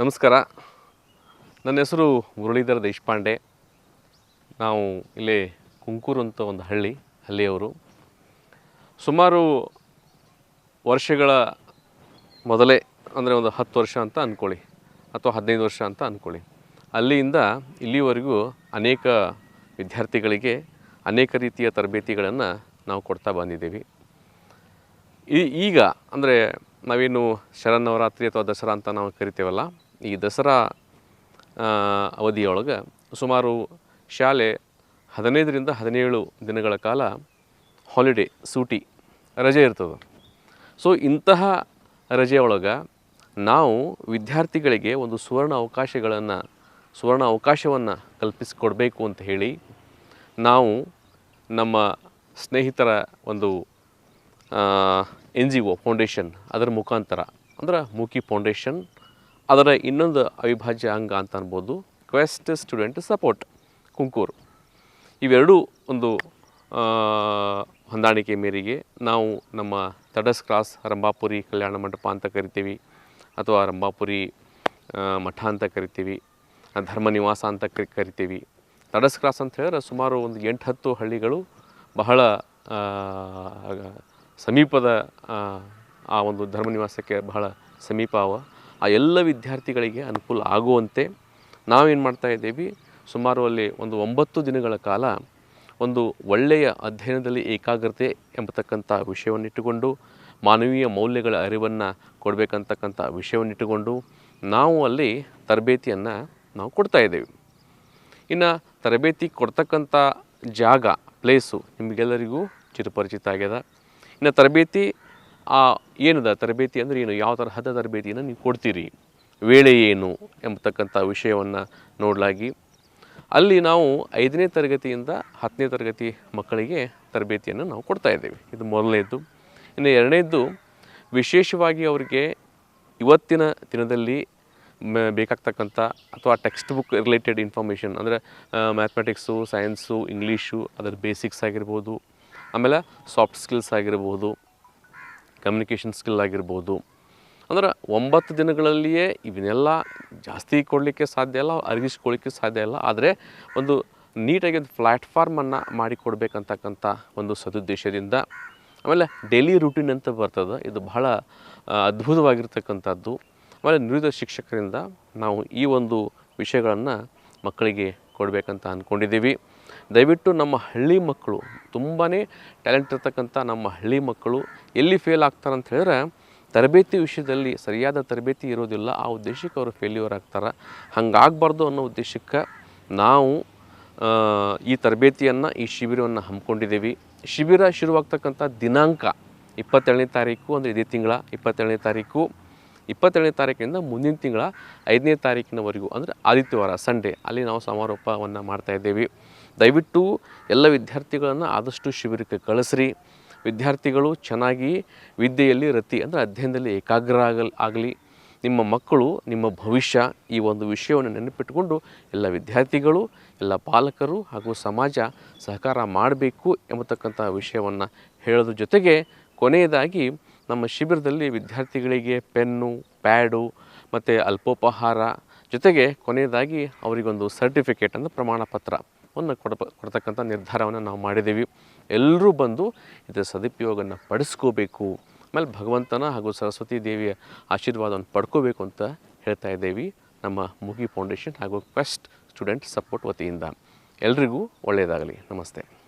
ನಮಸ್ಕಾರ. ನನ್ನ ಹೆಸರು ಮುರಳೀಧರ ದೇಶಪಾಂಡೆ. ನಾವು ಇಲ್ಲಿ ಕುಂಕೂರು ಅಂತ ಒಂದು ಹಳ್ಳಿ, ಹಳ್ಳಿಯವರು. ಸುಮಾರು ವರ್ಷಗಳ ಮೊದಲೇ, ಅಂದರೆ ಒಂದು ಹತ್ತು ವರ್ಷ ಅಂತ ಅಂದ್ಕೊಳ್ಳಿ ಅಥವಾ ಹದಿನೈದು ವರ್ಷ ಅಂತ ಅಂದ್ಕೊಳ್ಳಿ ಅಲ್ಲಿಯಿಂದ ಇಲ್ಲಿವರೆಗೂ ಅನೇಕ ವಿದ್ಯಾರ್ಥಿಗಳಿಗೆ ಅನೇಕ ರೀತಿಯ ತರಬೇತಿಗಳನ್ನು ನಾವು ಕೊಡ್ತಾ ಬಂದಿದ್ದೀವಿ. ಈಗ, ಅಂದರೆ ನಾವೇನು ಶರನ್ನವರಾತ್ರಿ ಅಥವಾ ದಸರಾ ಅಂತ ನಾವು ಕರಿತೇವಲ್ಲ, ಈ ದಸರಾ ಅವಧಿಯೊಳಗೆ ಸುಮಾರು ಶಾಲೆ ಹದಿನೈದರಿಂದ ಹದಿನೇಳು ದಿನಗಳ ಕಾಲ ಹಾಲಿಡೇ ಸೂಟಿ, ರಜೆ ಇರ್ತದೆ. ಸೊ ಇಂತಹ ರಜೆಯೊಳಗೆ ನಾವು ವಿದ್ಯಾರ್ಥಿಗಳಿಗೆ ಒಂದು ಸುವರ್ಣ ಅವಕಾಶಗಳನ್ನು, ಸುವರ್ಣ ಅವಕಾಶವನ್ನು ಕಲ್ಪಿಸಿಕೊಡಬೇಕು ಅಂತ ಹೇಳಿ ನಾವು ನಮ್ಮ ಸ್ನೇಹಿತರ ಒಂದು ಎನ್ ಜಿ ಒ ಫೌಂಡೇಶನ್ ಅದರ ಮುಖಾಂತರ. ಅಂದ್ರೆ ಮೂಕಿ ಫೌಂಡೇಶನ್ ಅದರ ಇನ್ನೊಂದು ಅವಿಭಾಜ್ಯ ಅಂಗ ಅಂತ ಅನ್ಬೋದು ಕ್ವೆಸ್ಟ್ ಸ್ಟೂಡೆಂಟ್ ಸಪೋರ್ಟ್ ಕುಂಕೂರು ಇವೆರಡೂ ಒಂದು ಹೊಂದಾಣಿಕೆ ಮೇರೆಗೆ ನಾವು ನಮ್ಮ ತಡಸ್ ಕ್ರಾಸ್ ರಂಭಾಪುರಿ ಕಲ್ಯಾಣ ಮಂಟಪ ಅಂತ ಕರಿತೀವಿ, ಅಥವಾ ರಂಭಾಪುರಿ ಮಠ ಅಂತ ಕರಿತೀವಿ, ಧರ್ಮ ನಿವಾಸ ಅಂತ ಕರಿ, ಕರಿತೀವಿ. ತಡಸ್ ಕ್ರಾಸ್ ಅಂತ ಹೇಳಿದ್ರೆ ಸುಮಾರು ಒಂದು ಎಂಟು ಹತ್ತು ಹಳ್ಳಿಗಳು ಬಹಳ ಸಮೀಪದ ಆ, ಒಂದು ಧರ್ಮ ನಿವಾಸಕ್ಕೆ ಬಹಳ ಸಮೀಪ ಅವ. ಆ ಎಲ್ಲ ವಿದ್ಯಾರ್ಥಿಗಳಿಗೆ ಅನುಕೂಲ ಆಗುವಂತೆ ನಾವೇನು ಮಾಡ್ತಾ ಇದ್ದೀವಿ ಸುಮಾರು ಅಲ್ಲಿ ಒಂದು ಒಂಬತ್ತು ದಿನಗಳ ಕಾಲ ಒಂದು ಒಳ್ಳೆಯ ಅಧ್ಯಯನದಲ್ಲಿ ಏಕಾಗ್ರತೆ ಎಂಬತಕ್ಕಂಥ ವಿಷಯವನ್ನಿಟ್ಟುಕೊಂಡು ಮಾನವೀಯ ಮೌಲ್ಯಗಳ ಅರಿವನ್ನು ಕೊಡಬೇಕಂತಕ್ಕಂಥ ವಿಷಯವನ್ನಿಟ್ಟುಕೊಂಡು ನಾವು ಅಲ್ಲಿ ತರಬೇತಿಯನ್ನು ನಾವು ಕೊಡ್ತಾ ಇದ್ದೇವೆ. ಇನ್ನು ತರಬೇತಿ ಕೊಡ್ತಕ್ಕಂಥ ಜಾಗ ಪ್ಲೇಸು ನಿಮಗೆಲ್ಲರಿಗೂ ಚಿರಪರಿಚಿತ ಆಗ್ಯದ. ಇನ್ನು ತರಬೇತಿ ಏನದ ತರಬೇತಿ ಅಂದರೆ ಏನು? ಯಾವ ತರಹದ ತರಬೇತಿಯನ್ನು ನೀವು ಕೊಡ್ತೀರಿ? ವೇಳೆ ಏನು ಎಂಬತಕ್ಕಂಥ ವಿಷಯವನ್ನು ನೋಡಲಾಗಿ. ಅಲ್ಲಿ ನಾವು ಐದನೇ ತರಗತಿಯಿಂದ ಹತ್ತನೇ ತರಗತಿ ಮಕ್ಕಳಿಗೆ ತರಬೇತಿಯನ್ನು ನಾವು ಕೊಡ್ತಾ ಇದ್ದೇವೆ. ಇದು ಮೊದಲನೇದ್ದು. ಇನ್ನು ಎರಡನೇದ್ದು, ವಿಶೇಷವಾಗಿ ಅವರಿಗೆ ಇವತ್ತಿನ ದಿನದಲ್ಲಿ ಬೇಕಾಗ್ತಕ್ಕಂಥ ಅಥವಾ ಟೆಕ್ಸ್ಟ್ ಬುಕ್ ರಿಲೇಟೆಡ್ ಇನ್ಫಾರ್ಮೇಷನ್ ಅಂದರೆ ಮ್ಯಾಥಮೆಟಿಕ್ಸು ಸೈನ್ಸು ಇಂಗ್ಲೀಷು ಅದರ ಬೇಸಿಕ್ಸ್ ಆಗಿರ್ಬೋದು ಆಮೇಲೆ ಸಾಫ್ಟ್ ಸ್ಕಿಲ್ಸ್ ಆಗಿರ್ಬೋದು ಕಮ್ಯುನಿಕೇಷನ್ ಸ್ಕಿಲ್ ಆಗಿರ್ಬೋದು. ಅಂದ್ರೆ ಒಂಬತ್ತು ದಿನಗಳಲ್ಲಿಯೇ ಇವನ್ನೆಲ್ಲ ಜಾಸ್ತಿ ಕೊಡಲಿಕ್ಕೆ ಸಾಧ್ಯ ಇಲ್ಲ ಅರಗಿಸ್ಕೊಳ್ಳಿಕ್ಕೆ ಸಾಧ್ಯ ಇಲ್ಲ. ಆದರೆ ಒಂದು ನೀಟಾಗಿ ಒಂದು ಪ್ಲ್ಯಾಟ್ಫಾರ್ಮನ್ನು ಮಾಡಿಕೊಡ್ಬೇಕಂತಕ್ಕಂಥ ಒಂದು ಸದುದ್ದೇಶದಿಂದ ಆಮೇಲೆ ಡೈಲಿ ರೂಟೀನ್ ಅಂತ ಬರ್ತದೆ. ಇದು ಬಹಳ ಅದ್ಭುತವಾಗಿರ್ತಕ್ಕಂಥದ್ದು. ಆಮೇಲೆ ನುರಿತ ಶಿಕ್ಷಕರಿಂದ ನಾವು ಈ ಒಂದು ವಿಷಯಗಳನ್ನು ಮಕ್ಕಳಿಗೆ ಕೊಡಬೇಕಂತ ಅಂದ್ಕೊಂಡಿದ್ದೀವಿ. ದಯವಿಟ್ಟು ನಮ್ಮ ಹಳ್ಳಿ ಮಕ್ಕಳು ತುಂಬಾ ಟ್ಯಾಲೆಂಟ್ ಇರ್ತಕ್ಕಂಥ ನಮ್ಮ ಹಳ್ಳಿ ಮಕ್ಕಳು ಎಲ್ಲಿ ಫೇಲ್ ಆಗ್ತಾರೆ ಅಂತ ಹೇಳಿದ್ರೆ, ತರಬೇತಿ ವಿಷಯದಲ್ಲಿ ಸರಿಯಾದ ತರಬೇತಿ ಇರೋದಿಲ್ಲ, ಆ ಉದ್ದೇಶಕ್ಕೆ ಅವರು ಫೇಲ್ಯೂರ್ ಆಗ್ತಾರೆ. ಹಂಗಾಗಬಾರ್ದು ಅನ್ನೋ ಉದ್ದೇಶಕ್ಕೆ ನಾವು ಈ ತರಬೇತಿಯನ್ನು, ಈ ಶಿಬಿರವನ್ನು ಹಮ್ಮಿಕೊಂಡಿದ್ದೀವಿ. ಶಿಬಿರ ಶುರುವಾಗ್ತಕ್ಕಂಥ ದಿನಾಂಕ ಇಪ್ಪತ್ತೇಳನೇ ತಾರೀಕು ಅಂದರೆ ಇದೇ ತಿಂಗಳ ಇಪ್ಪತ್ತೇಳನೇ ತಾರೀಕು. ಇಪ್ಪತ್ತೇಳನೇ ತಾರೀಕಿನಿಂದ ಮುಂದಿನ ತಿಂಗಳ ಐದನೇ ತಾರೀಕಿನವರೆಗೂ, ಅಂದರೆ ಆದಿತ್ಯವಾರ, ಸಂಡೇ, ಅಲ್ಲಿ ನಾವು ಸಮಾರೋಪವನ್ನು ಮಾಡ್ತಾ ಇದ್ದೇವೆ. ದಯವಿಟ್ಟು ಎಲ್ಲ ವಿದ್ಯಾರ್ಥಿಗಳನ್ನು ಆದಷ್ಟು ಶಿಬಿರಕ್ಕೆ ಕಳಿಸ್ರಿ. ವಿದ್ಯಾರ್ಥಿಗಳು ಚೆನ್ನಾಗಿ ವಿದ್ಯೆಯಲ್ಲಿ ರತಿ ಅಂದರೆ ಅಧ್ಯಯನದಲ್ಲಿ ಏಕಾಗ್ರ ಆಗಲ್, ಆಗಲಿ. ನಿಮ್ಮ ಮಕ್ಕಳು, ನಿಮ್ಮ ಭವಿಷ್ಯ, ಈ ಒಂದು ವಿಷಯವನ್ನು ನೆನಪಿಟ್ಟುಕೊಂಡು ಎಲ್ಲ ವಿದ್ಯಾರ್ಥಿಗಳು, ಎಲ್ಲ ಪಾಲಕರು ಹಾಗೂ ಸಮಾಜ ಸಹಕಾರ ಮಾಡಬೇಕು ಎಂಬತಕ್ಕಂಥ ವಿಷಯವನ್ನು ಹೇಳೋದ್ರ ಜೊತೆಗೆ ಕೊನೆಯದಾಗಿ ನಮ್ಮ ಶಿಬಿರದಲ್ಲಿ ವಿದ್ಯಾರ್ಥಿಗಳಿಗೆ ಪೆನ್ನು, ಪ್ಯಾಡು ಮತ್ತು ಅಲ್ಪೋಪಹಾರ ಜೊತೆಗೆ ಕೊನೆಯದಾಗಿ ಅವರಿಗೊಂದು ಸರ್ಟಿಫಿಕೇಟ್ ಅಂದರೆ ಪ್ರಮಾಣ ಪತ್ರವನ್ನು ಕೊಡ ಕೊಡ್ತಕ್ಕಂಥ ನಿರ್ಧಾರವನ್ನು ನಾವು ಮಾಡಿದ್ದೀವಿ. ಎಲ್ಲರೂ ಬಂದು ಇದರ ಸದುಪಯೋಗವನ್ನು ಪಡಿಸ್ಕೋಬೇಕು. ಆಮೇಲೆ ಭಗವಂತನ ಹಾಗೂ ಸರಸ್ವತಿ ದೇವಿಯ ಆಶೀರ್ವಾದವನ್ನು ಪಡ್ಕೋಬೇಕು ಅಂತ ಹೇಳ್ತಾ ಇದ್ದೀವಿ. ನಮ್ಮ ಮುಗಿ ಫೌಂಡೇಶನ್ ಹಾಗೂ ಕ್ವೆಸ್ಟ್ ಸ್ಟೂಡೆಂಟ್ ಸಪೋರ್ಟ್ ವತಿಯಿಂದ. ಎಲ್ರಿಗೂ ಒಳ್ಳೆಯದಾಗಲಿ. ನಮಸ್ತೆ.